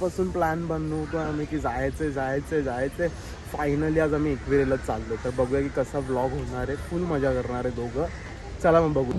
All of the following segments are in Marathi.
पासून प्लॅन बनवतो आम्ही की जायचंय जायचंय जायचंय. फायनली आज आम्ही एकविरेलाच चाललो. तर बघूया की कसा ब्लॉग होणार आहे. फुल मजा करणार आहे दोघं. चला मग बघू.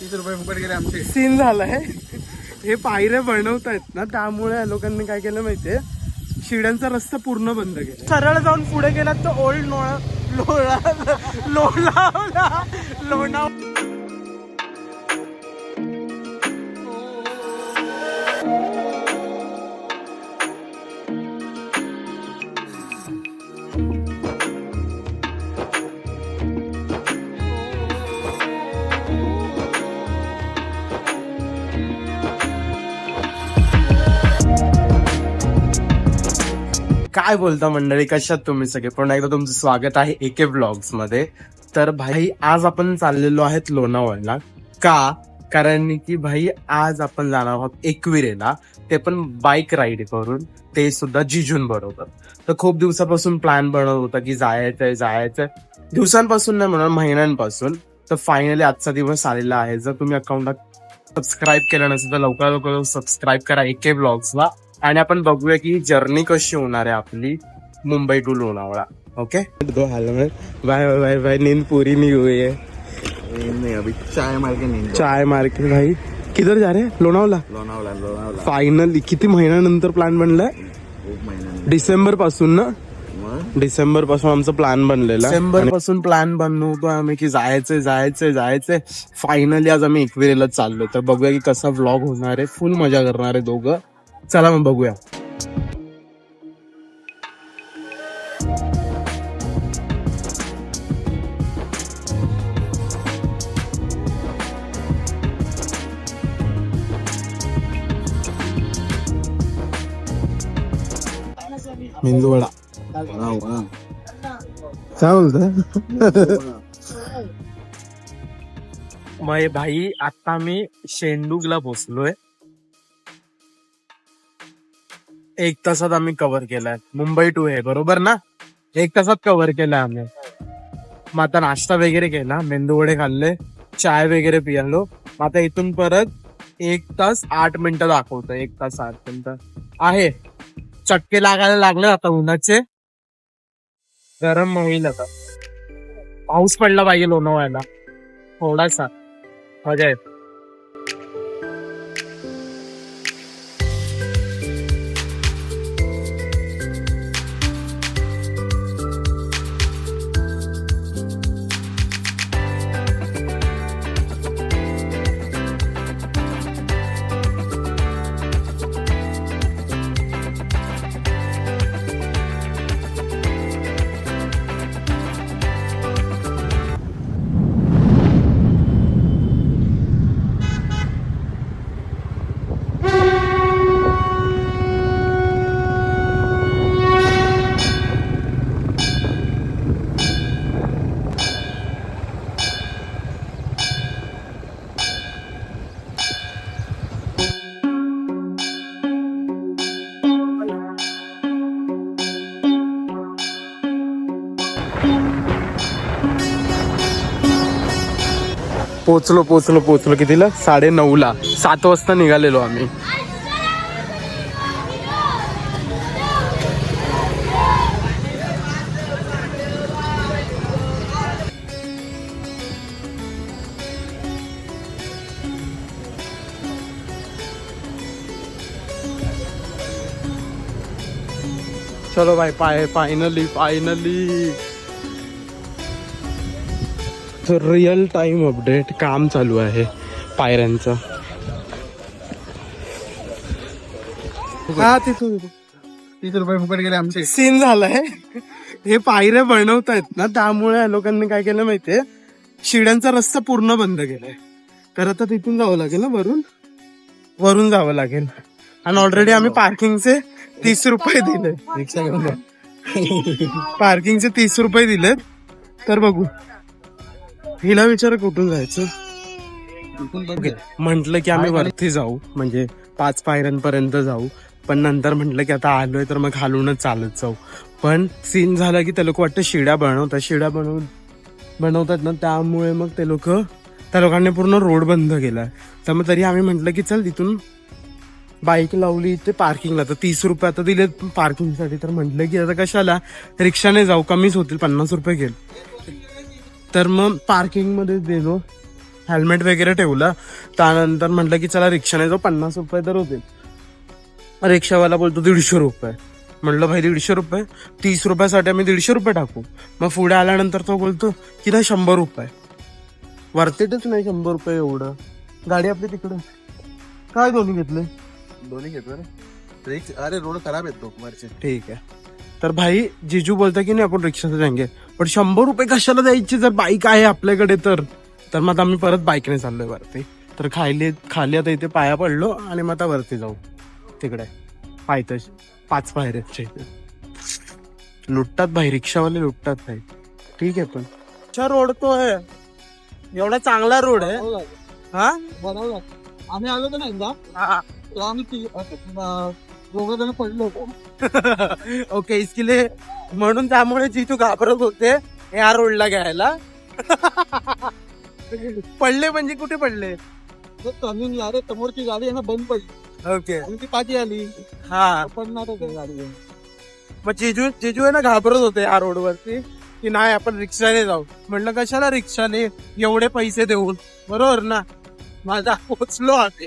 तीस रुपये फुकट गेले आमचे. सीन झालाय. हे पायऱ्या बनवतायत ना त्यामुळे या लोकांनी काय केलं माहितीये? शिड्यांचा रस्ता पूर्ण बंद केला. सरळ जाऊन पुढे गेलात तर ओल्ड लोळा लोळा लोणावला लोणाव काय बोलता मंडळी? कशात तुम्ही सगळे? पुन्हा एकदा तुमचं स्वागत आहे एके ब्लॉग्समध्ये. तर भाई आज आपण चाललेलो आहेत लोणावळला. का? कारण की भाई आज आपण जाणार आहोत एकविरेला. ते पण बाईक राईड करून. ते सुद्धा जिजून बरोबर. तर खूप दिवसापासून प्लॅन बनवत होता की जायचंय जायचंय. दिवसांपासून नाही म्हणून महिन्यांपासून. तर फायनली आजचा दिवस आलेला आहे. जर तुम्ही अकाउंटला सबस्क्राईब केलं नसेल तर लवकर लवकर सबस्क्राईब करा एके ब्लॉग्सला आणि आपण बघूया की जर्नी कशी होणार आहे आपली मुंबई टू लोणावळा. ओके दो बाय बाय बाय बाय नींद पूरी नहीं हुई है। नहीं अभी चाय मार के नहीं चाय मार के भाई। किधर जा रहे हैं? लोणावळा? लोनावला लोनावला फायनली किती महिन्यानंतर प्लॅन बनलाय? डिसेंबरपासून ना? डिसेंबरपासून आमचा प्लॅन बनलेला. डिसेंबरपासून प्लॅन बनवतो आम्ही की जायचंय जायचंय जायचंय. फायनली आज आम्ही एकविरेलाच चाललो तर बघूया की कसा व्लॉग होणार आहे. फुल मजा करणार आहे दोघं. चला मग बघूया. मेंदू वडा. काय बोलतोय? मग भाई आता मी शेंडूगला पोचलोय. एक तासात आम्ही कव्हर केलाय. मुंबई टू आहे बरोबर ना? एक तासात कव्हर केलाय आम्ही. मग आता नाश्ता वगैरे केला मेंदू वडे खाल्ले चाय वगैरे पियालो. मग आता इथून परत एक तास आठ मिनिटं दाखवतं एक तास आठ मिनिटं. आहे. चक्के लागायला लागले आता उन्हाचे. गरम होईल आता. पाऊस पडला पाहिजे लोणावळ्याला. थोडासा. मजा येत. पोचलो पोचलो पोचलो कितीला? साडे नऊला. सात वाजता निघालेलो आम्ही. चलो भाई पाय finally finally real time update काम चालू आहे पायऱ्यांचं. हा तिथून तीस रुपये फुकट गेले आमचे. सीन झालाय. हे पायऱ्या बनवतायत ना त्यामुळे या लोकांनी काय केलं माहितीये? शिड्यांचा रस्ता पूर्ण बंद केलाय. तर आता तिथून जावं लागेल ना वरून? वरून जावं लागेल. आणि ऑलरेडी आम्ही पार्किंगचे तीस रुपये दिले रिक्षा घेऊन. पार्किंगचे तीस रुपये दिलेत. तर बघू. हिला विचार कुठून जायचं. म्हंटल की आम्ही वरती जाऊ. म्हणजे पाच पायऱ्यांपर्यंत जाऊ. पण नंतर म्हटलं की आता आलोय तर मग खालूनच चालत जाऊ. पण सीन झाला की ते लोक वाटतं शिड्या बनवतात. शिड्या बनव बनवतात ना त्यामुळे मग ते लोक त्या लोकांनी पूर्ण रोड बंद केला तर मग तरी आम्ही म्हटलं की चल तिथून बाईक लावली ते पार्किंगला. तर तीस रुपये आता दिले पार्किंगसाठी तर म्हटलं की आता कशाला? रिक्षाने जाऊ. कमीच होतील. पन्नास रुपये घेईल तर मग पार्किंगमध्ये गेलो हेल्मेट वगैरे ठेवलं. त्यानंतर म्हटलं की चला रिक्षाने जाऊ पन्नास रुपये तर होतील. रिक्षावाला बोलतो दीडशे रुपये. म्हटलं भाई दीडशे रुपये? तीस रुपयासाठी आम्ही दीडशे रुपये टाकू. मग पुढे आल्यानंतर तो बोलतो की नाही शंभर रुपये. वरतीतच नाही शंभर रुपये एवढं. गाडी आपली तिकडे काय दोन्ही घेतले? दोन्ही घेतो रे. अरे रोड खराब येतो वरचे. ठीक आहे. तर भाई जिजू बोलता की नाही आपण रिक्षाने जाएंगे पण शंभर रुपये कशाला द्यायचे? जर बाईक आहे आपल्याकडे तर. तर मग आता आम्ही परत बाईकने चाललोय वरती. तर खाली खाली आता इथे पाया पडलो आणि मग आता वरती जाऊ. तिकडे. पायथ्याशी पाच पायऱ्याच्या इथे. लुटतात भाई रिक्षावाले लुटतात भाई. ठीक आहे पण. अच्छा रोड तो आहे. एवढा चांगला रोड आहे. हा? बनवलं आम्ही आलो तर अं, दोघं जण पडलो होतो. ओके इसके लिए म्हणून त्यामुळे जिजू घाबरत होते या रोडला घ्यायला. पडले म्हणजे कुठे पडले? तर टर्निंगला रे समोरची गाडी आहे ना बंद पडली. ओके ती पाठी आली. हा. पडणार होते गाडी. मग जिजू जिजू आहे ना घाबरत होते या रोडवरती की नाही आपण रिक्षाने जाऊ. म्हणलं कशाला रिक्षाने एवढे पैसे देऊन? बरोबर ना? माझा पोचलो आहे.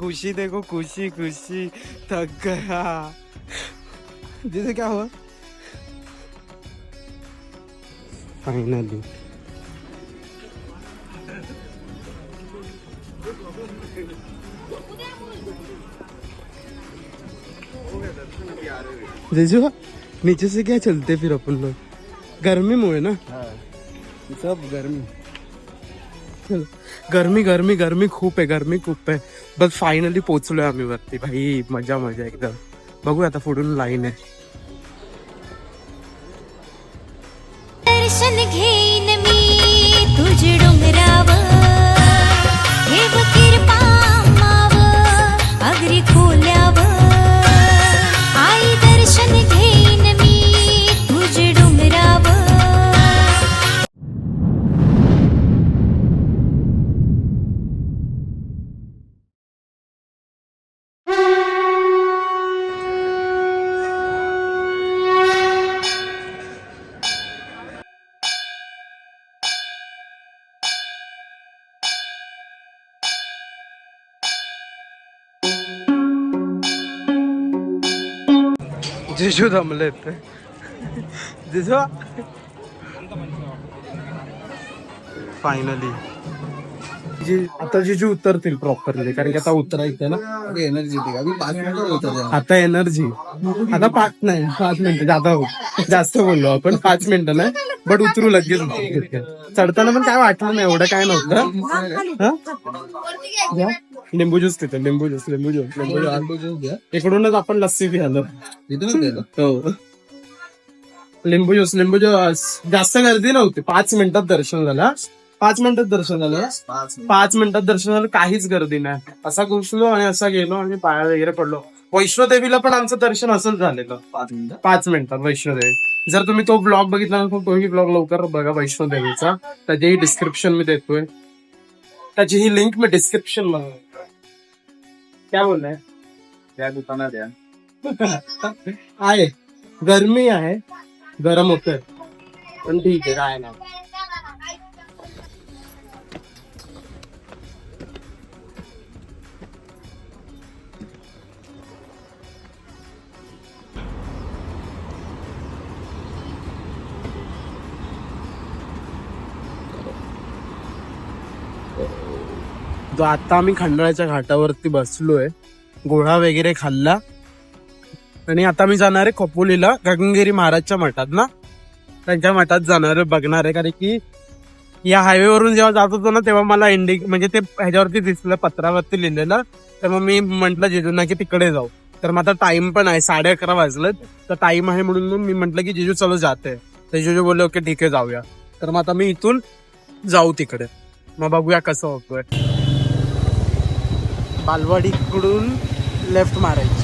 खुशी, देखो खुशी खुशी, थक गया। जैसे क्या हुआ? फाइनली जीजू नीचे से क्या चलते फिर अपन लोग? गर्मी मुळे ना? सब गरमी. गर्मी गर्मी गर्मी खूप आहे गर्मी खूप आहे. बस फायनली पोचलोय आम्ही वरती. भाई मजा मजा एकदम. बघू आता पुढून लाईन आहे. जिजू दमलेत जिजू फायनली आता जिजू उतरतील प्रॉपरली कारण की आता उतरायचं ना? एनर्जी आता एनर्जी आता पाच नाही पाच मिनिटं जाता हो जास्त बोललो आपण पाच मिनिटं नाही बट उतरू लगेच. चढताना पण काय वाटलं नाही एवढं काय नव्हतं. हा? लिंबू ज्यूस तिथे लिंबू ज्यूस लिंबू ज्यूस लिंबू ज्यूस इकडूनच आपण लस्सी पियालो. हो. लिंबू ज्यूस लिंबू ज्यूस जास्त गर्दी नव्हती. पाच मिनिटात दर्शन झालं पाच मिनिटात दर्शन झालं पाच मिनिटात दर्शन झालं काहीच गर्दी नाही. असा घुसलो आणि असा गेलो आणि पाया वगैरे पडलो. वैष्णोदेवीला पण आमचं दर्शन असंच झालेलं. पाच मिनिटं? पाच मिनिटात वैष्णोदेवी. जर तुम्ही तो ब्लॉग बघितला नसेल तोही ब्लॉग लवकर बघा वैष्णोदेवीचा. त्याचेही डिस्क्रिप्शन मी देतोय. त्याची ही लिंक मी डिस्क्रिप्शनमध्ये काय बोललाय त्या दुकानात या आहे गरमी आहे गरम होतंय. पण ठीक आहे काय नाही होतो आता आम्ही खंडाळ्याच्या घाटावरती बसलोय गोळा वगैरे खाल्ला. आणि आता मी जाणार आहे खोपोलीला गगनगिरी महाराजच्या मठात ना? त्यांच्या मठात जाणार आहे बघणार आहे. कारण की या हायवे वरून जेव्हा जात होतो ना तेव्हा मला इंडि म्हणजे ते ह्याच्यावरती दिसलं पत्रावरती लिहिलेलं. तर मग मी म्हंटल जिजूंना की तिकडे जाऊ. तर मग आता टाइम पण आहे साडे अकरा वाजलं तर टाइम आहे म्हणून मग मी म्हंटल की जिजू चलो जाते तर जिजू बोलले ओके ठीक आहे जाऊया. तर मग आता मी इथून जाऊ तिकडे. मग बघूया कसं होतोय. बालवाडीकडून लेफ्ट मारायची.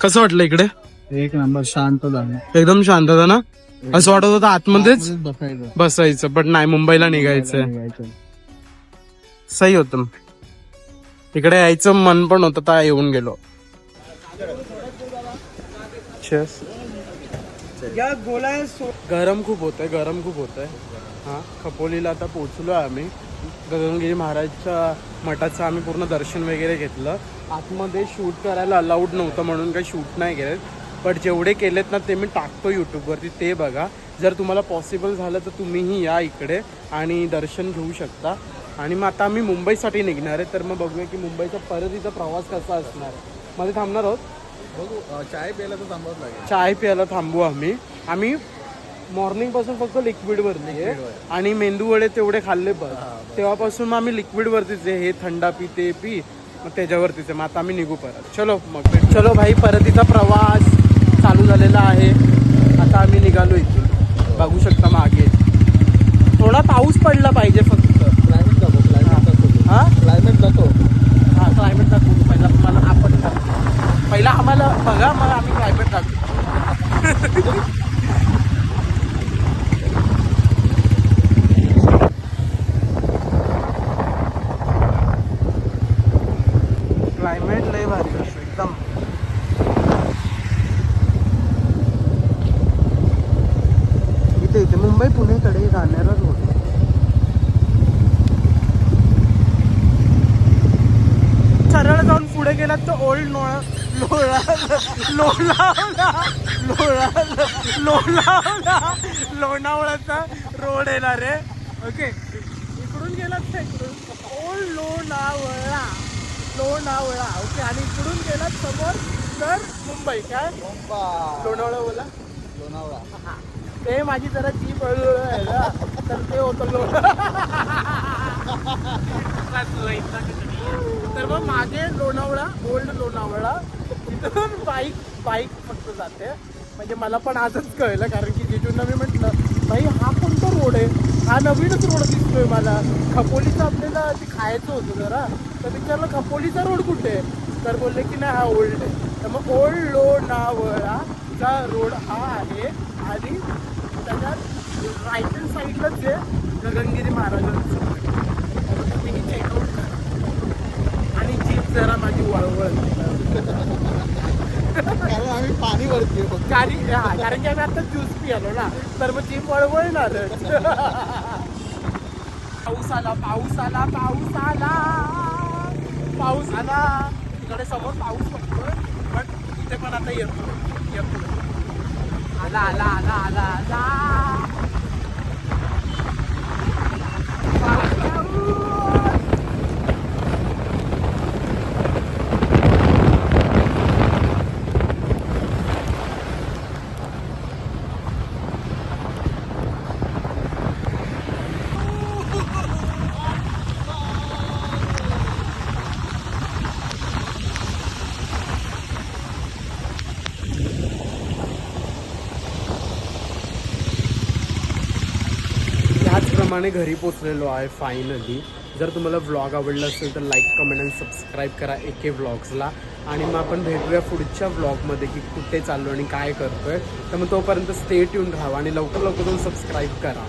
कसं वाटलं इकडे? एक नंबर शांत झालं. एकदम शांतता ना? असं वाटत होतं आतमध्येच बसायचं. बसायचं पण नाही मुंबईला निघायचं. सही होतं. इकडे यायचं मन पण होतं तर येऊन गेलो. गरम खूप होतंय गरम खूप होतंय. हा खपोलीला आता पोहोचलो आम्ही. गगनगिरी महाराजच्या मठाचं आम्ही पूर्ण दर्शन वगैरे घेतलं. आतमध्ये शूट करायला अलाउड नव्हतं म्हणून काही शूट नाही केलेत. बट जेवढे केलेत ना ते मी टाकतो यूट्यूबवरती ते बघा. जर तुम्हाला पॉसिबल झालं तर तुम्हीही या इकडे आणि दर्शन घेऊ शकता. आणि मग आता आम्ही मुंबईसाठी निघणार आहे तर मग बघूया की मुंबईचा परतीचा प्रवास कसा असणार आहे. मध्ये थांबणार आहोत? बघू चाय प्यायला तर थांबवत लागेल. चाय प्यायला थांबू आम्ही. आम्ही मॉर्निंगपासून फक्त लिक्विड वरती आहे. आणि मेंदू वडे तेवढे खाल्ले बस. तेव्हापासून मग आम्ही लिक्विड वरतीच आहे. हे थंडा पी ते पी मग त्याच्यावरतीच आहे. मग आता आम्ही निघू परत. चलो मग चलो भाई परतीचा प्रवास चालू झालेला आहे. आता आम्ही निघालो इथून. बघू शकता मागे. थोडा पाऊस पडला पाहिजे फक्त. क्लायमेट दाखव क्लायमेट दाखव. हा? क्लायमेट दाखव. हा क्लायमेट दाखवतो पहिला मला आपण. पहिला आम्हाला बघा मग आम्ही क्लायमेट दाखवतो क्लायमेट लय भारी असं एकदम. इथे इथे मुंबई पुणेकडे जाणारा रोड सरळ जाऊन पुढे गेलात तर ओल्ड लोळा लोळा लोणावळा लोळा लोणावळा लोणावळाचा रोड येणार आहे. ओके इकडून गेलात तर इकडून? ओल्ड लोणावळा. लोणावळा. ओके आणि इकडून गेलात समोर तर मुंबई. काय? लोणावळा बोला. लोणावळा. ते माझी जरा जीप हळूहळू आहे ना तर ते होतं लोणावळा. तर मग मागे लोणावळा ओल्ड लोणावळा. तिथून बाईक बाईक फक्त जाते. म्हणजे मला पण आजच कळलं कारण की जिजूंना मी म्हटलं भाई हा कोणता रोड आहे? हा नवीनच रोड दिसतोय मला. खपोलीचं आपल्याला ते खायचं होतं जरा. तर विचारलं खपोलीचा रोड कुठे आहे? तर बोलले की नाही हा ओल्ड आहे. तर मग ओल्ड लोणावळाचा रोड हा आहे आणि त्याच्यात राईट हँड साईडलाच जे गगनगिरी महाराजांचं तुम्ही चेकआउट करा. आणि जीप जरा माझी वळवळ. कारण आम्ही पाणी वरती कारण हा, कारण की आम्ही आता ज्यूस पियालो ना. तर मग ती वळवळणार पाऊस आला पाऊस आला पाऊस आला पाऊस आला इकडे समोर पाऊस पडतोय पण इथे पण आता येतो. येतो. आला आला आला आला आला. ह्याचप्रमाणे घरी पोचलेलो आहे फायनली जर तुम्हाला व्लॉग आवडला असेल तर लाईक कमेंट आणि सबस्क्राईब करा एके के व्लॉग्सला आणि मग आपण भेटूया पुढच्या व्लॉगमध्ये की कुठे चाललो आणि काय करतोय. तर मग तोपर्यंत स्टे ट्यून राहावा आणि लवकर लवकर तुम्ही सबस्क्राईब करा.